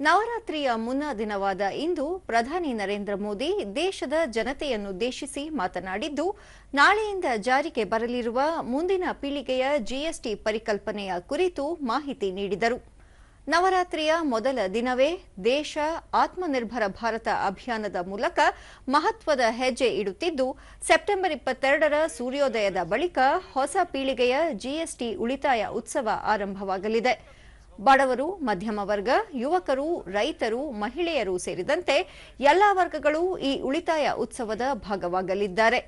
ನವರಾತ್ರಿಯ ಮುನ್ನಾ ದಿನವಾದ ಇಂದು ಪ್ರಧಾನಿ ನರೇಂದ್ರ ಮೋದಿ ದೇಶದ ಜನತೆಯನ್ನುದ್ದೇಶಿಸಿ ಮಾತನಾಡಿದ್ದು, ನಾಳೆಯಿಂದ ಜಾರಿಗೆ ಬರಲಿರುವ ಮುಂದಿನ ಪೀಳಿಗೆಯ ಜಿಎಸ್ಟಿ ಪರಿಕಲ್ಪನೆಯ ಕುರಿತು ಮಾಹಿತಿ ನೀಡಿದರು. ನವರಾತ್ರಿಯ ಮೊದಲ ದಿನವೇ ದೇಶ ಆತ್ಮನಿರ್ಭರ ಭಾರತ ಅಭಿಯಾನದ ಮೂಲಕ ಮಹತ್ವದ ಹೆಜ್ಜೆ ಇಡುತ್ತಿದ್ದು, ಸೆಪ್ಟೆಂಬರ್ ಇಪ್ಪತ್ತೆರಡರ ಸೂರ್ಯೋದಯದ ಬಳಿಕ ಹೊಸ ಪೀಳಿಗೆಯ ಜಿಎಸ್ಟಿ ಉಳಿತಾಯ ಉತ್ಸವ ಆರಂಭವಾಗಲಿದೆ. ಬಡವರು, ಮಧ್ಯಮ ವರ್ಗ, ಯುವಕರು, ರೈತರು, ಮಹಿಳೆಯರು ಸೇರಿದಂತೆ ಎಲ್ಲ ವರ್ಗಗಳು ಈ ಉಳಿತಾಯ ಉತ್ಸವದ ಭಾಗವಾಗಲಿದ್ದಾರೆ.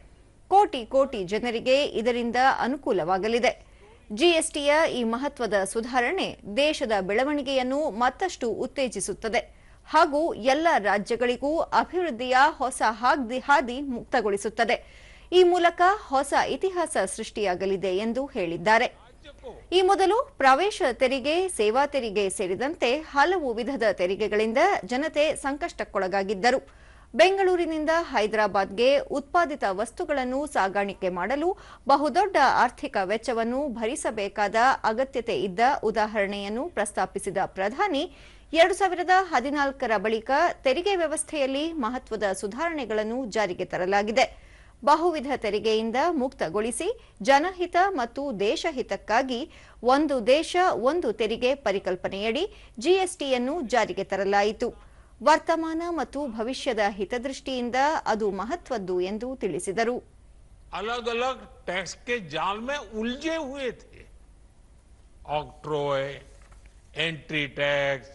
ಕೋಟಿ ಕೋಟಿ ಜನರಿಗೆ ಇದರಿಂದ ಅನುಕೂಲವಾಗಲಿದೆ. ಜಿಎಸ್ಟಿಯ ಈ ಮಹತ್ವದ ಸುಧಾರಣೆ ದೇಶದ ಬೆಳವಣಿಗೆಯನ್ನು ಮತ್ತಷ್ಟು ಉತ್ತೇಜಿಸುತ್ತದೆ. ಹಾಗೂ ಎಲ್ಲ ರಾಜ್ಯಗಳಿಗೂ ಅಭಿವೃದ್ಧಿಯ ಹೊಸ ಹಾದಿ ಮುಕ್ತಗೊಳಿಸುತ್ತದೆ. ಈ ಮೂಲಕ ಹೊಸ ಇತಿಹಾಸ ಸೃಷ್ಟಿಯಾಗಲಿದೆ ಎಂದು ಹೇಳಿದ್ದಾರೆ. ಈ ಮೊದಲು ಪ್ರವೇಶ ತೆರಿಗೆ, ಸೇವಾ ತೆರಿಗೆ ಸೇರಿದಂತೆ ಹಲವು ವಿಧದ ತೆರಿಗೆಗಳಿಂದ ಜನತೆ ಸಂಕಷ್ಟಕ್ಕೊಳಗಾಗಿದ್ದರು. ಬೆಂಗಳೂರಿನಿಂದ ಹೈದರಾಬಾದ್ಗೆ ಉತ್ಪಾದಿತ ವಸ್ತುಗಳನ್ನು ಸಾಗಾಣಿಕೆ ಮಾಡಲು ಬಹುದೊಡ್ಡ ಆರ್ಥಿಕ ವೆಚ್ಚವನ್ನು ಭರಿಸಬೇಕಾದ ಅಗತ್ಯತೆ ಇದ್ದ ಉದಾಹರಣೆಯನ್ನು ಪ್ರಸ್ತಾಪಿಸಿದ ಪ್ರಧಾನಿ, ಎರಡು ಸಾವಿರದ ಹದಿನಾಲ್ಕರ ಬಳಿಕ ತೆರಿಗೆ ವ್ಯವಸ್ಥೆಯಲ್ಲಿ ಮಹತ್ವದ ಸುಧಾರಣೆಗಳನ್ನು ಜಾರಿಗೆ ತರಲಾಗಿದೆ. ಬಹುವಿಧ ತೆರಿಗೆಯಿಂದ ಮುಕ್ತಗೊಳಿಸಿ ಜನಹಿತ ಮತ್ತು ದೇಶಹಿತಕ್ಕಾಗಿ ಒಂದು ದೇಶ ಒಂದು ತೆರಿಗೆ ಪರಿಕಲ್ಪನೆಯಡಿ ಜಿಎಸ್ಟಿಯನ್ನು ಜಾರಿಗೆ ತರಲಾಯಿತು ವರ್ತಮಾನ ಮತ್ತು ಭವಿಷ್ಯದ ಹಿತದೃಷ್ಟಿಯಿಂದ ಅದು ಮಹತ್ವದ್ದು ಎಂದು ತಿಳಿಸಿದರು अलग अलग टैक्स के जाल में उलझे हुए थे octroi entry tax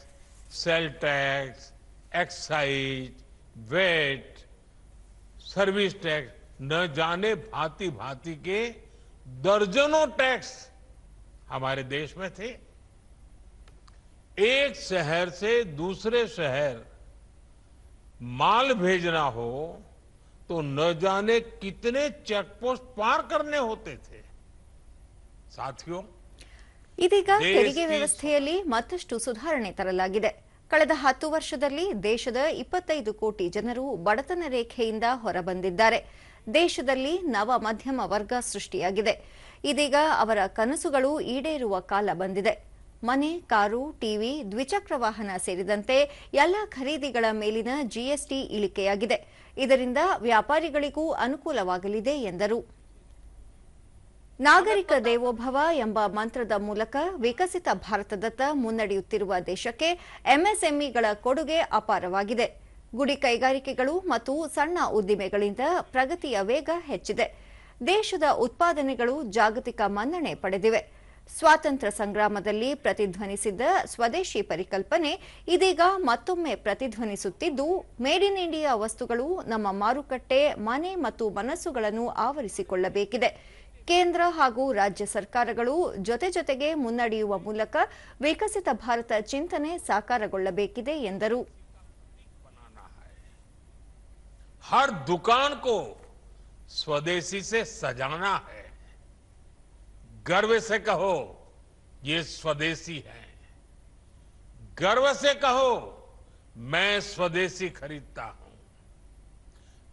sale tax excise VAT service tax न जाने भांति भांति के दर्जनों टैक्स हमारे देश में थे एक शहर से दूसरे शहर माल भेजना हो तो न जाने कितने चेक पोस्ट पार करने होते थे साथियों ಇದೀಗ ದೇಶ- ತೆರಿಗೆ ವ್ಯವಸ್ಥೆಯಲ್ಲಿ ಮತ್ತಷ್ಟು ಸುಧಾರಣೆ ತರಲಾಗಿದೆ ಕಳೆದ ಹತ್ತು ವರ್ಷದಲ್ಲಿ ದೇಶದ ಇಪ್ಪತ್ತೈದು ಕೋಟಿ ಜನರು ಬಡತನ ರೇಖೆಯಿಂದ ಹೊರಬಂದಿದ್ದಾರೆ ದೇಶದಲ್ಲಿ ನವ ಮಧ್ಯಮ ವರ್ಗ ಸೃಷ್ಟಿಯಾಗಿದೆ. ಇದೀಗ ಅವರ ಕನಸುಗಳು ಈಡೇರುವ ಕಾಲ ಬಂದಿದೆ. ಮನೆ, ಕಾರು, ಟಿವಿ, ದ್ವಿಚಕ್ರ ವಾಹನ ಸೇರಿದಂತೆ ಎಲ್ಲ ಖರೀದಿಗಳ ಮೇಲಿನ ಜಿಎಸ್ಟಿ ಇಳಿಕೆಯಾಗಿದೆ. ಇದರಿಂದ ವ್ಯಾಪಾರಿಗಳಿಗೂ ಅನುಕೂಲವಾಗಲಿದೆ ಎಂದರು. ನಾಗರಿಕ ದೇವೋಭವ ಎಂಬ ಮಂತ್ರದ ಮೂಲಕ ವಿಕಸಿತ ಭಾರತದತ್ತ ಮುನ್ನಡೆಯುತ್ತಿರುವ ದೇಶಕ್ಕೆ ಎಂಎಸ್ಎಂಇಗಳ ಕೊಡುಗೆ ಅಪಾರವಾಗಿದೆ. ಗುಡಿ ಕೈಗಾರಿಕೆಗಳು ಮತ್ತು ಸಣ್ಣ ಉದ್ದಿಮೆಗಳಿಂದ ಪ್ರಗತಿಯ ವೇಗ ಹೆಚ್ಚಿದೆ. ದೇಶದ ಉತ್ಪಾದನೆಗಳು ಜಾಗತಿಕ ಮನ್ನಣೆ ಪಡೆದಿವೆ. ಸ್ವಾತಂತ್ರ್ಯ ಸಂಗ್ರಾಮದಲ್ಲಿ ಪ್ರತಿಧ್ವನಿಸಿದ್ದ ಸ್ವದೇಶಿ ಪರಿಕಲ್ಪನೆ ಇದೀಗ ಮತ್ತೊಮ್ಮೆ ಪ್ರತಿಧ್ವನಿಸುತ್ತಿದ್ದು, ಮೇಡ್ ಇನ್ ಇಂಡಿಯಾ ವಸ್ತುಗಳು ನಮ್ಮ ಮಾರುಕಟ್ಟೆ, ಮನೆ ಮತ್ತು ಮನಸ್ಸುಗಳನ್ನು ಆವರಿಸಿಕೊಳ್ಳಬೇಕಿದೆ. ಕೇಂದ್ರ ಹಾಗೂ ರಾಜ್ಯ ಸರ್ಕಾರಗಳು ಜೊತೆ ಜೊತೆಗೆ ಮುನ್ನಡೆಯುವ ಮೂಲಕ ವಿಕಸಿತ ಭಾರತ ಚಿಂತನೆ ಸಾಕಾರಗೊಳ್ಳಬೇಕಿದೆ ಎಂದರು. हर दुकान को स्वदेशी से सजाना है। गर्व से कहो, ये स्वदेशी है। गर्व से कहो, मैं स्वदेशी खरीदता हूँ।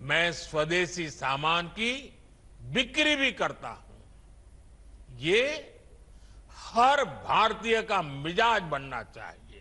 मैं स्वदेशी सामान की बिक्री भी करता हूँ। ये हर भारतीय का मिजाज बनना चाहिए।